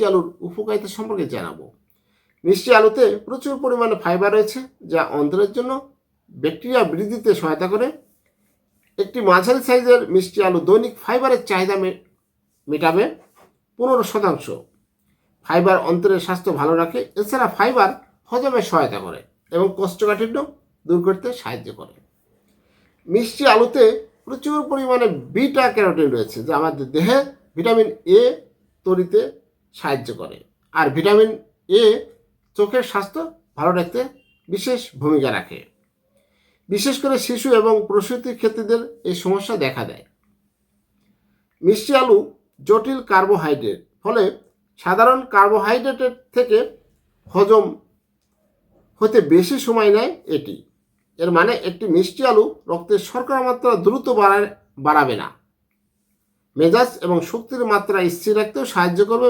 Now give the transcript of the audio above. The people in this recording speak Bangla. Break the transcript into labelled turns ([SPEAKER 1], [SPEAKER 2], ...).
[SPEAKER 1] মিষ্টি আলুর উপকারিতা সম্পর্কে জানাব। মিষ্টি আলুতে প্রচুর পরিমাণে ফাইবার রয়েছে, যা অন্তরের জন্য ব্যাকটেরিয়া বৃদ্ধিতে সহায়তা করে। একটি মাঝারি সাইজের মিষ্টি আলু দৈনিক ফাইবারের চাহিদা মেটাবে পনেরো শতাংশ। ফাইবার অন্তরের স্বাস্থ্য ভালো রাখে, এছাড়া ফাইবার হজমে সহায়তা করে এবং কোষ্ঠকাঠিন্য দূর করতে সাহায্য করে। মিষ্টি আলুতে প্রচুর পরিমাণে বিটা ক্যারোটিন রয়েছে, যা আমাদের দেহে ভিটামিন এ তৈরিতে সাহায্য করে। আর ভিটামিন এ চোখের স্বাস্থ্য ভালো রাখতে বিশেষ ভূমিকা রাখে। বিশেষ করে শিশু এবং প্রসূতি ক্ষেত্রীদের এই সমস্যা দেখা দেয়। মিষ্টি আলু জটিল কার্বোহাইড্রেট, ফলে সাধারণ কার্বোহাইড্রেটের থেকে হজম হতে বেশি সময় নেয় এটি। এর মানে একটি মিষ্টি আলু রক্তের শর্করা মাত্রা দ্রুত বাড়ায়, বাড়াবে না। মেজাজ এবং শক্তির মাত্রা স্থির রাখতেও সাহায্য করবে